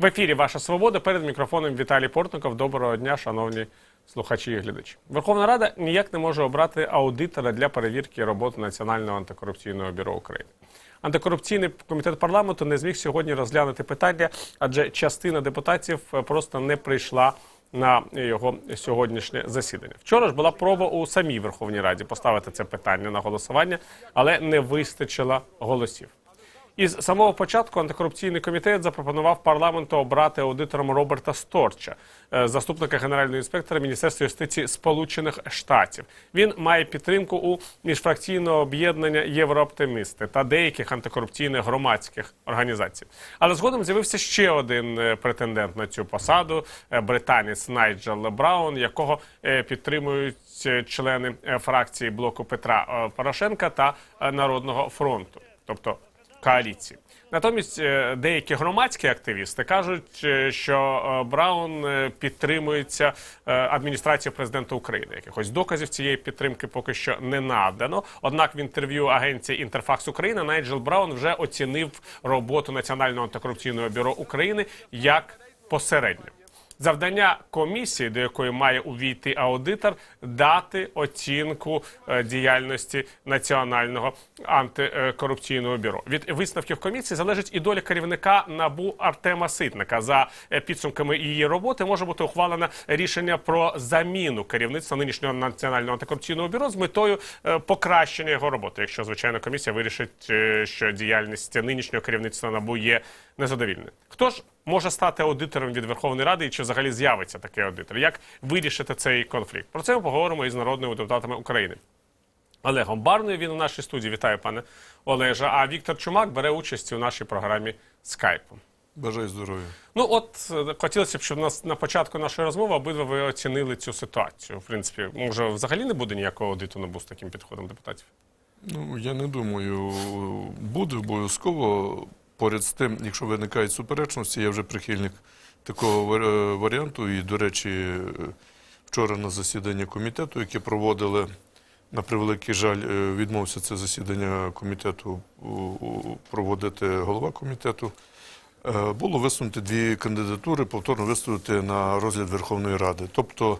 В ефірі Ваша Свобода перед мікрофоном Віталій Портников. Доброго дня, шановні слухачі і глядачі. Верховна Рада ніяк не може обрати аудитора для перевірки роботи Національного антикорупційного бюро України. Антикорупційний комітет парламенту не зміг сьогодні розглянути питання, адже частина депутатів е, просто не прийшла на його сьогоднішнє засідання. Вчора ж була проба у самій Верховній Раді поставити це питання на голосування, але не вистачило голосів. Із самого початку антикорупційний комітет запропонував парламенту обрати аудитором Роберта Сторча, е, заступника генерального інспектора Міністерства юстиції Сполучених Штатів. Він має підтримку у міжфракційного об'єднання Єврооптимісти та деяких антикорупційних громадських організацій. Але згодом з'явився ще один е, претендент на цю посаду е, британець Найджел Браун, якого підтримують члени фракції блоку Петра Порошенка та Народного фронту, тобто коаліції. Натомість е, деякі громадські активісти кажуть, е, що е, Браун підтримується адміністрацією президента України. Якихось доказів цієї підтримки поки що не надано. Однак в інтерв'ю агенції Інтерфакс Україна Найджел Браун вже оцінив роботу Національного антикорупційного бюро України як посередню. Завдання комісії, до якої має увійти аудитор, дати оцінку е, діяльності національного антикорупційного бюро. Від висновків комісії залежить і доля керівника набу Артема Ситника. За е, підсумками її роботи може бути ухвалено рішення про заміну керівництва нинішнього національного антикорупційного бюро з метою е, покращення його роботи. Якщо звичайно комісія вирішить, що діяльність нинішнього керівництва набу є незадовільною. Хто ж може стати аудитором від Верховної Ради і чи взагалі з'явиться такий аудитор? Як вирішити цей конфлікт? Про це ми поговоримо із народними депутатами України. Олегом Барною він у нашій студії. Вітаю, пане Олеже. А Віктор Чумак бере участь у нашій програмі Скайпу. Бажаю здоров'я. Ну от е, хотілося б, щоб нас на початку нашої розмови обидва ви оцінили цю ситуацію. В принципі, може, взагалі не буде ніякого аудиту НАБУ з таким підходом депутатів? Ну я не думаю, буде обов'язково. Поряд з тим, якщо виникають суперечності, я вже прихильник такого е, варіанту. І, до речі, е, вчора на засідання комітету, яке проводили, на превеликий жаль, е, відмовився це засідання комітету проводити голова комітету. Було висунути дві кандидатури, повторно виставити на розгляд Верховної Ради. Тобто,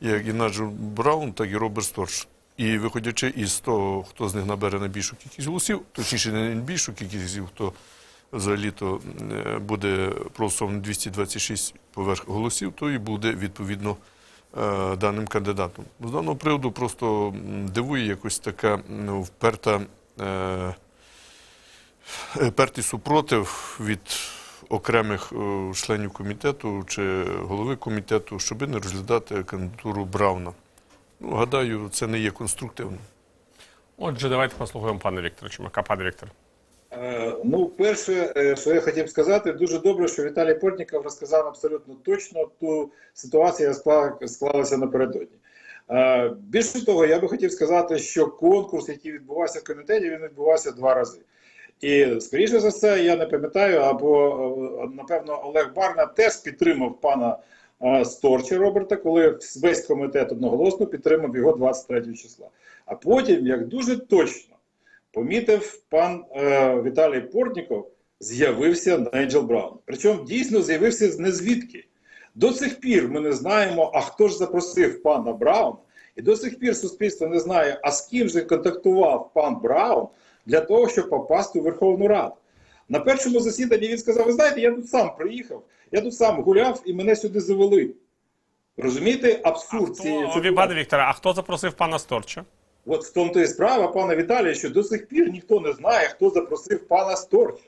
як і Наджел Браун, так і Роберт Сторч. І виходячи із того, хто з них набере найбільшу кількість голосів, точніше, не найбільшу кількість хто взагалі-то е, буде проголосований 226 поверх голосів, то і буде відповідно е, даним кандидатом. З даного приводу просто дивує якось така ну, вперта. е, Пертий супротив від окремих членів комітету чи голови комітету, щоб не розглядати кандидатуру Брауна. Ну, гадаю, це не є конструктивно. Отже, давайте послухаємо пана Віктора Чумака. Пане Віктор. Е, Ну, перше, е, що я хотів сказати, дуже добре, що Віталій Портніков розказав абсолютно точно ту ситуацію, яка склалася напередодні. Е, Більше того, я би хотів сказати, що конкурс, який відбувався в комітеті, він відбувався два рази. І, скоріше за все, я не пам'ятаю, або напевно Олег Барна теж підтримав пана Сторча Роберта, коли весь комітет одноголосно підтримав його 23 числа. А потім, як дуже точно помітив пан е, Віталій Портніков, з'явився Найджел Браун. Причому дійсно з'явився з незвідки. До цих пір ми не знаємо, а хто ж запросив пана Брауна, і до цих пір суспільство не знає, а з ким же контактував пан Браун для того, щоб попасти у Верховну Раду. На першому засіданні він сказав: ви знаєте, я тут сам приїхав, я тут сам гуляв і мене сюди завели. Розумієте, абсурд цієї пане Вікторе, а хто запросив пана Сторча? От в тому то і справа, пане Віталію, що до сих пір ніхто не знає, хто запросив пана Сторча.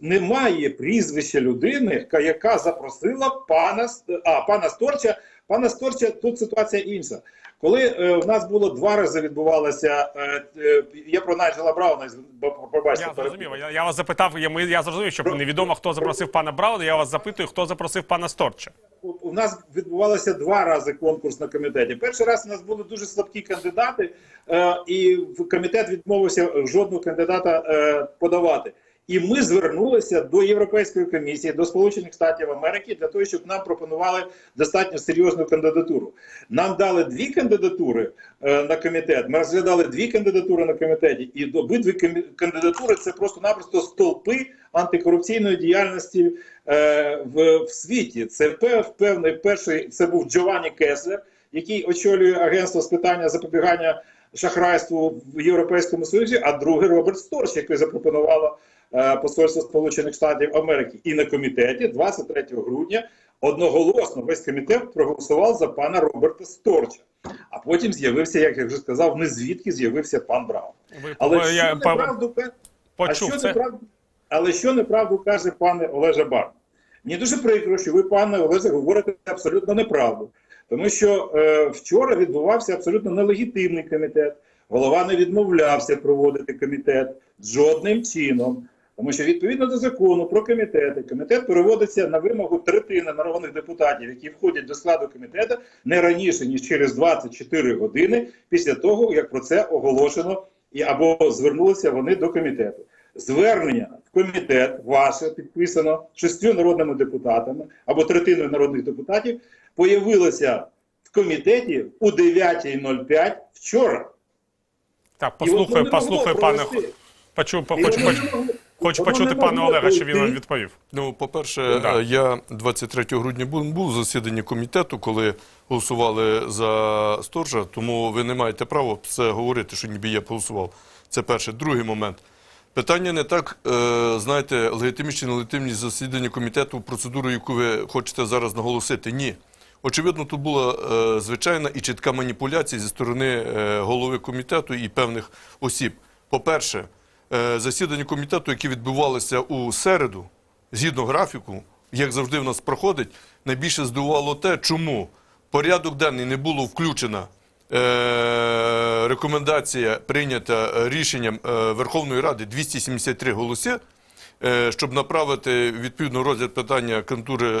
Немає прізвища людини, яка запросила пана, а, пана Сторча. Пана Сторча, тут ситуація інша. Коли е, в нас було два рази відбувалося, е, е, я про Найджела Брауна, пробачте, Я зрозумів. Я, я вас запитав, я, ми, я зрозумів, що невідомо, хто запросив пана Брауна. Я вас запитую, хто запросив пана Сторча. у, у нас відбувалося два рази конкурс на комітеті. Перший раз у нас були дуже слабкі кандидати, е, і комітет відмовився жодного кандидата е, подавати. І ми звернулися до Європейської комісії, до Сполучених Штатів Америки для того, щоб нам пропонували достатньо серйозну кандидатуру. Нам дали дві кандидатури е, на комітет. Ми розглядали дві кандидатури на комітеті, і обидві кандидатури це просто-напросто стовпи антикорупційної діяльності е, в, в світі. Це пев- певний перший це був Джованні Кеслер, який очолює агентство з питання запобігання шахрайству в Європейському Союзі, а другий Роберт Сторч, який запропонувало е, Посольство Сполучених Штатів Америки. І на комітеті 23 грудня одноголосно весь комітет проголосував за пана Роберта Сторча. А потім з'явився, як я вже сказав, не звідки з'явився пан Браун. Ви Але я що неправду ка- а що це. неправду, але що неправду каже пане Олеже Бар? Мені дуже прикро, що ви, пане Олеже, говорите абсолютно неправду. Тому що е, вчора відбувався абсолютно нелегітимний комітет. Голова не відмовлявся проводити комітет жодним чином. Тому що відповідно до закону про комітети, комітет переводиться на вимогу третини народних депутатів, які входять до складу комітету не раніше ніж через 24 години після того, як про це оголошено і або звернулися вони до комітету. Звернення в комітет ваше підписано шістю народними депутатами або третиною народних депутатів появилося в комітеті у 9.05 вчора. Так, послухай, послухай, пане. провести. Почув, І хочу, воно почути пана Олега, що він вам відповів. Ну, по-перше, Да. е, я 23 грудня був, був в засіданні комітету, коли голосували за Сторжа, тому ви не маєте права це говорити, що ніби я голосував. Це перше. Другий момент. Питання не так, е, знаєте, легітимність чи нелегітимність засідання комітету, процедуру, яку ви хочете зараз наголосити. Ні. Очевидно, тут була е, звичайна і чітка маніпуляція зі сторони е, голови комітету і певних осіб. По-перше, засідання комітету, яке відбувалося у середу, згідно графіку, як завжди в нас проходить, найбільше здивувало те, чому порядок денний не було включена е, рекомендація прийнята е, рішенням е, Верховної Ради 273 голоси, е, щоб направити відповідно розгляд питання кантури е, е,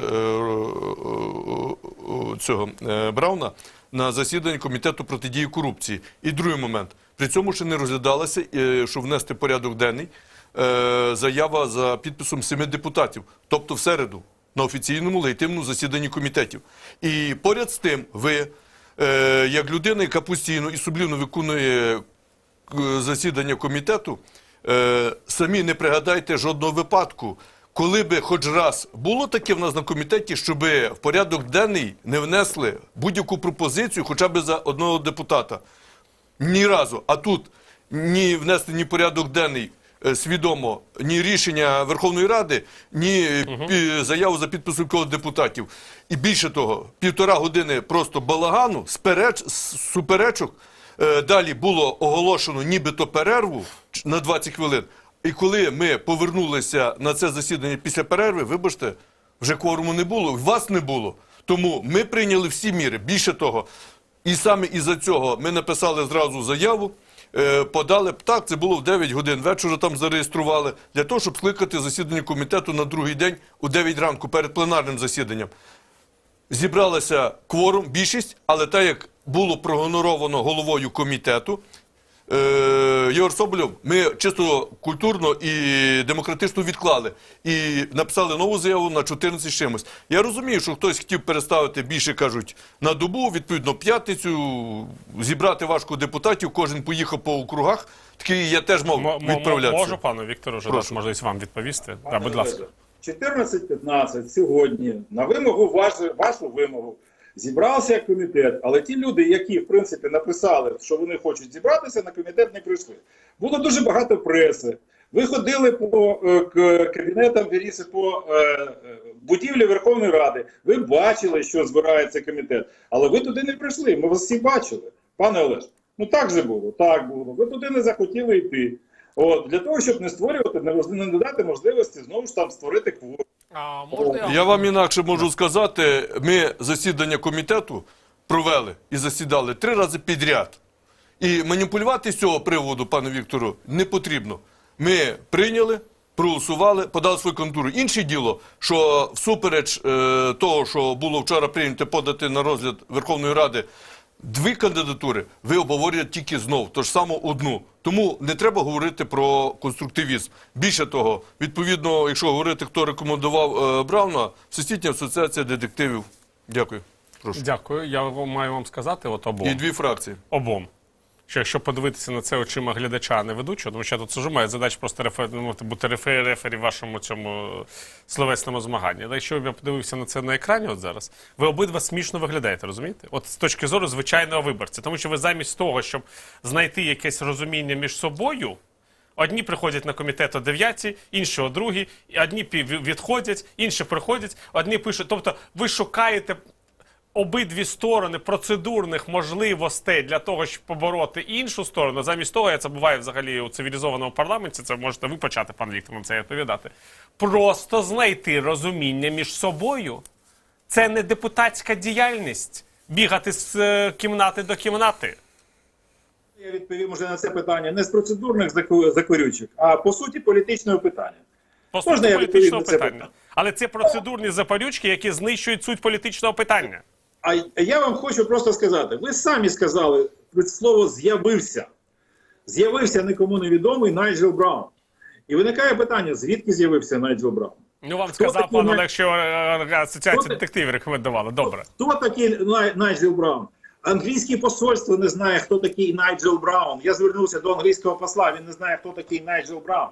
цього е, Брауна на засідання комітету протидії корупції. І другий момент. При цьому ще не розглядалося, е, щоб внести порядок денний е, заява за підписом семи депутатів, тобто в середу на офіційному легітимному засіданні комітетів. І поряд з тим, ви, е, як людина, яка постійно і сублівно виконує засідання комітету, самі не пригадайте жодного випадку, коли би хоч раз було таке в нас на комітеті, щоб в порядок денний не внесли будь-яку пропозицію хоча б за одного депутата. Ні разу. А тут ні внести ні порядок денний е, свідомо, ні рішення Верховної Ради, ні пі- заяву за підписом когось депутатів. І більше того, півтора години просто балагану, спереч, суперечок. Е, Далі було оголошено нібито перерву на 20 хвилин. І коли ми повернулися на це засідання після перерви, вибачте, вже кворуму не було, вас не було. Тому ми прийняли всі міри. Більше того, і саме із-за цього ми написали зразу заяву, е, подали так, це було в 9 годин вечора, там зареєстрували, для того, щоб скликати засідання комітету на другий день у 9 ранку перед пленарним засіданням. Зібралася кворум, більшість, але так як було прогоноровано головою комітету, Єгор Соболєв, ми чисто культурно і демократично відклали і написали нову заяву на 14 з чимось. Я розумію, що хтось хотів переставити більше, кажуть, на добу, відповідно, п'ятницю, зібрати важко депутатів, кожен поїхав по округах. Такий я теж мав відправлятися. Можу пану Віктору дати можливість вам відповісти. Да, Пане будь ласка. 14.15 сьогодні на вимогу вашу, вашу вимогу зібрався комітет, але ті люди, які в принципі написали, що вони хочуть зібратися, на комітет не прийшли. Було дуже багато преси. Ви ходили по е, кабінетам, вірніше, по е, е, будівлі Верховної Ради. Ви бачили, що збирається комітет, але ви туди не прийшли. Ми вас всі бачили, пане Олеж. Ну так же було, так було. Ви туди не захотіли йти. От для того, щоб не створювати, не роз- не дати можливості знову ж там створити кворум. А можна Я вам інакше можу сказати, ми засідання комітету провели і засідали три рази підряд. І маніпулювати з цього приводу, пане Віктору, не потрібно. Ми прийняли, проголосували, подали свою контуру. Інше діло, що всупереч е, того, що було вчора прийнято подати на розгляд Верховної Ради Дві кандидатури ви обговорюєте тільки знов, то ж само одну. Тому не треба говорити про конструктивізм. Більше того, відповідно, якщо говорити, хто рекомендував е, Брауна, Всесвітня асоціація детективів. Дякую. Прошу. Дякую. Я маю вам сказати, от обом. І дві фракції. обом. Що якщо подивитися на це очима глядача, не ведучого, тому що я тут сижу, маю задачу просто рефер... ну, бути рефері, в вашому цьому словесному змаганні. Але якщо б я подивився на це на екрані от зараз, ви обидва смішно виглядаєте, розумієте? От з точки зору звичайного виборця. Тому що ви замість того, щоб знайти якесь розуміння між собою. Одні приходять на комітет о 9, інші о 2, одні відходять, інші приходять, одні пишуть. Тобто ви шукаєте обидві сторони процедурних можливостей для того, щоб побороти іншу сторону. Замість того, я це буває взагалі у цивілізованому парламенті. Це можете ви почати, пан Віктор, на це відповідати. Просто знайти розуміння між собою. Це не депутатська діяльність. Бігати з е, кімнати до кімнати. Я відповім уже на це питання не з процедурних закорючок, а по суті політичного питання. По Можна суті я політичного відповім на це питання. питання? Але це процедурні запалючки, які знищують суть політичного питання. А я вам хочу просто сказати: ви самі сказали слово з'явився. З'явився нікому невідомий Найджел Браун. І виникає питання: звідки з'явився Найджел Браун? Ну вам Хто сказав пан Олег, що асоціація Хто детективів рекомендувала. Добре. Хто такий Най- Найджел Браун? Англійське посольство не знає, хто такий Найджел Браун. Я звернувся до англійського посла, він не знає, хто такий Найджел Браун.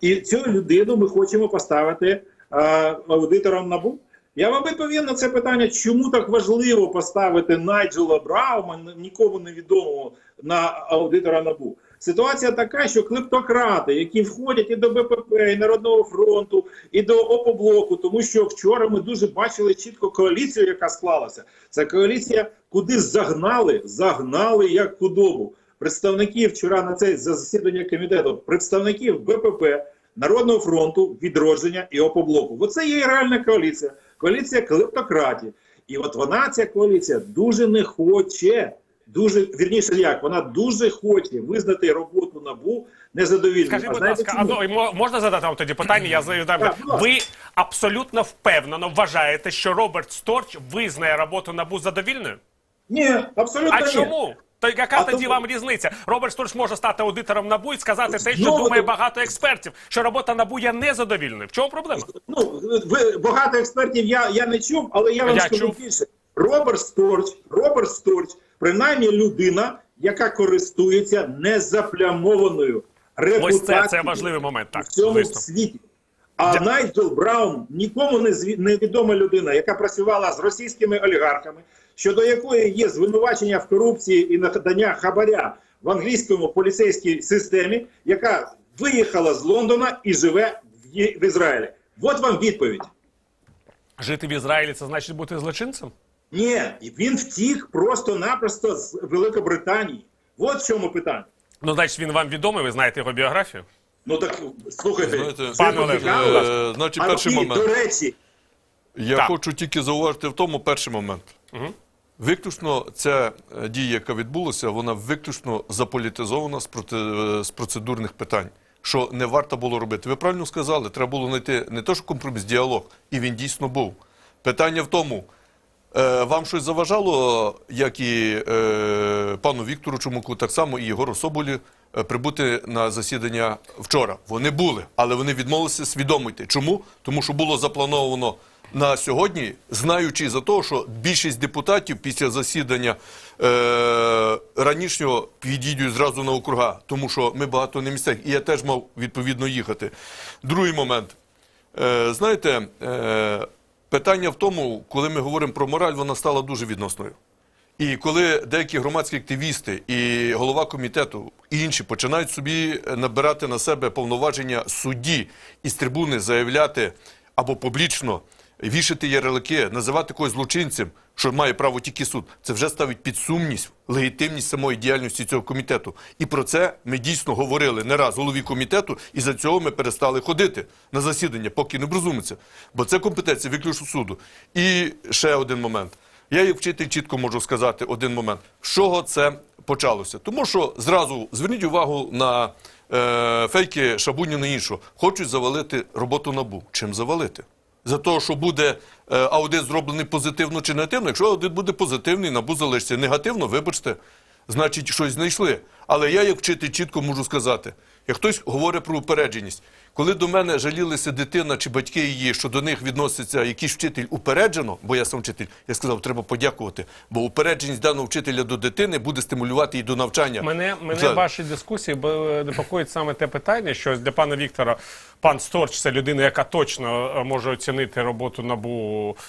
І цю людину ми хочемо поставити е, аудитором НАБУ. Я вам відповім на це питання, чому так важливо поставити Найджела Брауна, нікому невідомого, на аудитора НАБУ. Ситуація така, що клептократи, які входять і до БПП, і Народного фронту, і до ОПОБЛОКу, тому що вчора ми дуже бачили чітко коаліцію, яка склалася. Ця коаліція куди загнали, загнали як худобу. Представників вчора на це засідання комітету, представників БПП, Народного фронту, відродження і ОПОБЛОКу. Оце є реальна коаліція. Коаліція клептократів. І от вона, ця коаліція, дуже не хоче. Дуже вірніше, як вона дуже хоче визнати роботу набу незадовільною. Скажіть, будь ласка, а ну, можна задати вам тоді питання? Я задаю Так. Ви абсолютно впевнено вважаєте, що Роберт Сторч визнає роботу набу задовільною? Ні, абсолютно А ні. чому? То яка А тоді вам різниця? Роберт Сторч може стати аудитором НАБУ і сказати те, що Знову думає багато експертів, що робота НАБУ є незадовільною. В чому проблема? Ну, ви багато експертів я, я не чув, але я вам Я скажу чув. більше. Роберт Сторч, Роберт Сторч, принаймні людина, яка користується незаплямованою Ось це, це важливий момент. Так, в цьому звісно. світі. А Дя- Найджел Браун нікому не невідома людина, яка працювала з російськими олігархами, щодо якої є звинувачення в корупції і надання хабаря в англійському поліцейській системі, яка виїхала з Лондона і живе в, Ізраїлі. От вам відповідь. Жити в Ізраїлі це значить бути злочинцем? Ні, він втік просто-напросто з Великобританії. От в чому питання. Ну, значить, він вам відомий, ви знаєте його біографію. Ну так слухайте, Знаєте. Е, значить, перший момент. до речі, Я Так. хочу тільки зауважити в тому перший момент. Виключно ця е, дія, яка відбулася, вона виключно заполітизована е, з процедурних питань, що не варто було робити. Ви правильно сказали, треба було знайти не те, що компроміс, діалог, і він дійсно був. Питання в тому, е, вам щось заважало, як і пану Віктору Чумаку, так само і Єгору Соболі, прибути на засідання вчора. Вони були, але вони відмовилися свідомо йти. Чому? Тому що було заплановано на сьогодні, знаючи за те, що більшість депутатів після засідання е, ранішнього підійдуть зразу на округа, тому що ми багато не місцях, і я теж мав відповідно їхати. Другий момент. Е, знаєте, е, питання в тому, коли ми говоримо про мораль, вона стала дуже відносною. І коли деякі громадські активісти і голова комітету і інші починають собі набирати на себе повноваження судді і з трибуни заявляти або публічно вішати ярлики, називати когось злочинцем, що має право тільки суд, це вже ставить під сумність легітимність самої діяльності цього комітету. І про це ми дійсно говорили не раз голові комітету, і за цього ми перестали ходити на засідання, поки не брозумиться. Бо це компетенція виключно суду. І ще один момент. Я як вчитель чітко можу сказати один момент, з чого це почалося. Тому що зразу зверніть увагу на е, фейки Шабуніна і іншого. Хочуть завалити роботу набу. Чим завалити? За те, що буде е, аудит зроблений позитивно чи негативно. Якщо аудит буде позитивний, набу залишиться негативно, вибачте, значить щось знайшли. Але я, як вчитель, чітко можу сказати, як хтось говорить про упередженість, коли до мене жалілися дитина чи батьки її, що до них відноситься якийсь вчитель упереджено, бо я сам вчитель, я сказав, треба подякувати, бо упередженість даного вчителя до дитини буде стимулювати її до навчання. Мене, мене Це- ваші дискусії б- непокоїть саме те питання, що для пана Віктора пан Сторч це людина, яка точно е, може оцінити роботу набу е,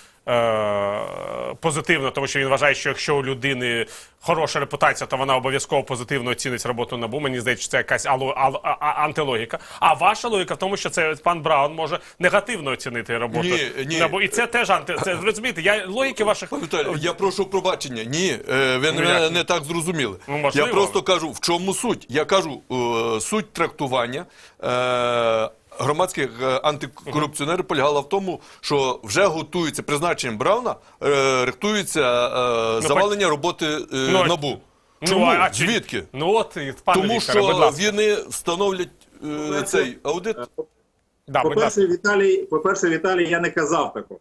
позитивно, тому що він вважає, що якщо у людини хороша репутація, то вона обов'язково позитивно оцінить роботу набу. Мені здається, що це якась ало, ало- а- а- антилогіка. А ваша логіка в тому, що це пан Браун може негативно оцінити роботу Ні, ні. набу. І це теж анти. Це розумієте, я логіки ваших Пане Віталію, я прошу пробачення. Ні, е, ви Ну, мене не так зрозуміли. Ну, можливо. я просто кажу, в чому суть. Я кажу, е, суть трактування. Громадських е, антикорупціонерів полягала в тому, що вже готується призначенням Брауна, е, рихтується е, завалення роботи е, Ну, набу. Ну, Чому? а чи- Звідки? Ну от, і, пане Тому Вікторе, будь що ласка. вони встановлять е, цей аудит. Да, будь ласка. По-перше, Віталій, по-перше, Віталій, я не казав такого.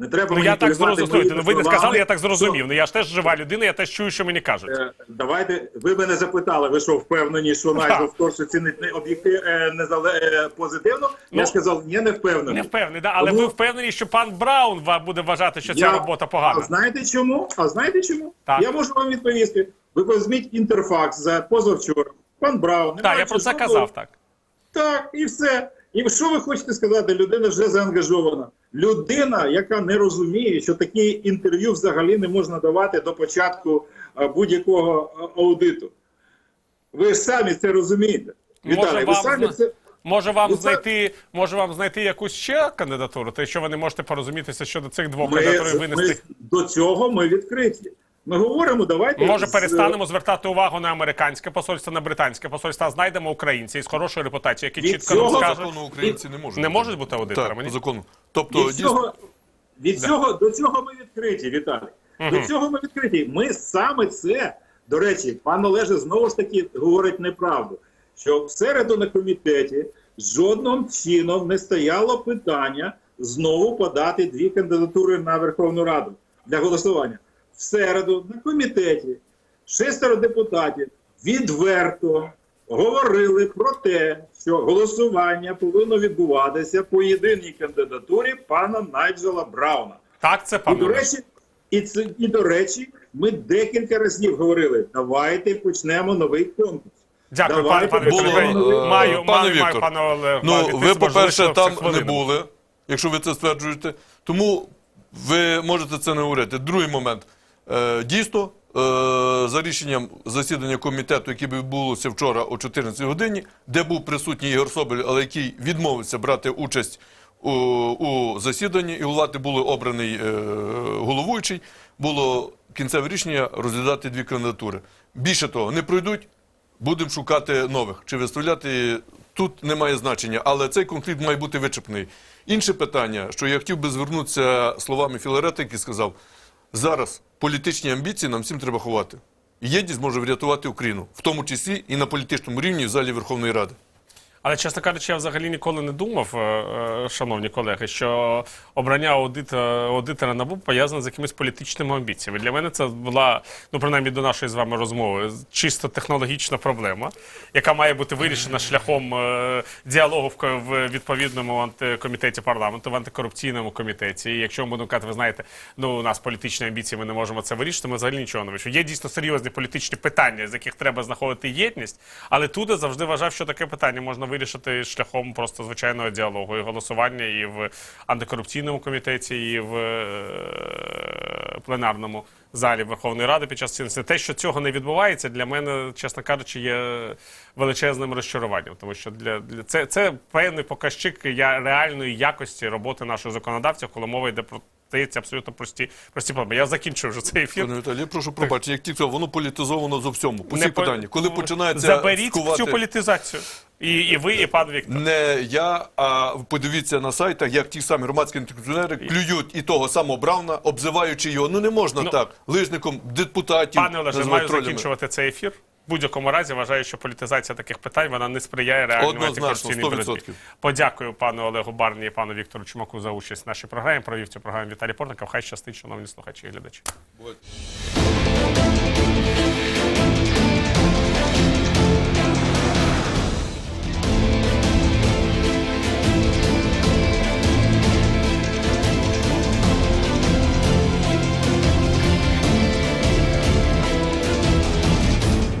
Не треба Ну я так зрозумів. Ну ви не сказали, я так зрозумів. Ну я ж теж жива людина, я теж чую, що мені кажуть. Е, Давайте, ви мене запитали, ви що впевнені, що Найджел Сторч оцінить не об'єктив е, незале- е, позитивно? Ну, я сказав, ні, не впевнений. Не впевнений, да, але Тому- ви впевнені, що пан Браун ва- буде вважати, що ця Я- робота А знаєте чому? А знаєте чому? Так. Я можу вам відповісти. Ви візьміть інтерфакс за позавчора. Пан Браун. Так, я про це казав так. Так, і все. І що ви хочете сказати? Людина вже заангажована. Людина, яка не розуміє, що такі інтерв'ю взагалі не можна давати до початку е, будь-якого е, аудиту. Ви ж самі це розумієте. Може, Віталій, ви вам самі це. Може вам Ну, знайти, може вам знайти якусь ще кандидатуру, то що ви не можете порозумітися щодо цих двох Ми, кандидатур винести ми, винести. до цього ми відкриті. Ми говоримо, давайте. Може, з- перестанемо звертати увагу на американське посольство, на британське посольство, а знайдемо українців з хорошою репутацією, які Від чітко цього По скажуть. закону українці не можуть. Не можуть бути аудиторами, Так, по закону. Тобто, Від дійсно, цього, від цього, до цього ми відкриті, Віталій. До цього ми відкриті. Ми саме це, до речі, пан Олеже знову ж таки говорить неправду, що в середу на комітеті жодним чином не стояло питання знову подати дві кандидатури на Верховну Раду для голосування. В середу на комітеті шестеро депутатів відверто говорили про те, що голосування повинно відбуватися по єдиній кандидатурі пана Найджела Брауна. Так, це І до речі, і, це, і до речі, ми декілька разів говорили: давайте почнемо новий конкурс. Дякую, пане Давайте пане Вікторе. е, Маю, пане маю, маю, Віктор, пане Олег. Ну, ви, по-перше, там не були, якщо ви це стверджуєте. Тому ви можете це не говорити. Другий момент. Е, дійсно, е, за рішенням засідання комітету, яке відбулося вчора о 14 годині, де був присутній Ігор Соболь, але який відмовився брати участь у, засіданні, і у влади був обраний е, головуючий, було кінцеве рішення розглядати дві кандидатури. Більше того, не пройдуть, Будемо шукати нових. Чи виставляти тут немає значення, але цей конфлікт має бути вичерпний. Інше питання, що я хотів би звернутися словами Філарета, який сказав: зараз політичні амбіції нам всім треба ховати. Єдність може врятувати Україну, в тому числі і на політичному рівні в залі Верховної Ради. Але, чесно кажучи, я взагалі ніколи не думав, е, е, шановні колеги, що обрання аудита, аудитора НАБУ пов'язане з якимись політичними амбіціями. Для мене це була, ну принаймні до нашої з вами розмови, чисто технологічна проблема, яка має бути вирішена шляхом е, діалогу в, відповідному антикомітеті парламенту, в антикорупційному комітеті. І якщо ми будемо казати, ви знаєте, ну у нас політичні амбіції, ми не можемо це вирішити, ми взагалі нічого не вирішуємо. Є дійсно серйозні політичні питання, з яких треба знаходити єдність, але тут я завжди вважав, що таке питання можна вирішити шляхом просто звичайного діалогу і голосування і в антикорупційному комітеті, і в е, пленарному залі Верховної Ради під час цінності. Те, що цього не відбувається, для мене, чесно кажучи, є величезним розчаруванням, тому що для, для це, це певний показчик реальної якості роботи наших законодавців, коли мова йде про здається абсолютно прості прості проблеми. Я закінчив вже цей ефір. Пане Віталій, я прошу пробачення, як тільки воно політизовано зо всьому. По всіх питаннях. Коли починається заберіть скувати... цю політизацію. І, і ви, і пан Віктор. Не я, а подивіться на сайтах, як ті самі громадські антикорупціонери клюють і того самого Брауна, обзиваючи його. Ну не можна Ну, так. Лижником депутатів. Пане Олеже, маю троллями. закінчувати цей ефір. Будь-якому разі вважаю, що політизація таких питань вона не сприяє реальному Однозначно, антикорупційній 100%. боротьбі. Подякую пану Олегу Барні і пану Віктору Чумаку за участь в нашій програмі. Провів цю програму Віталій Портников. Хай щастить, шановні слухачі і глядачі.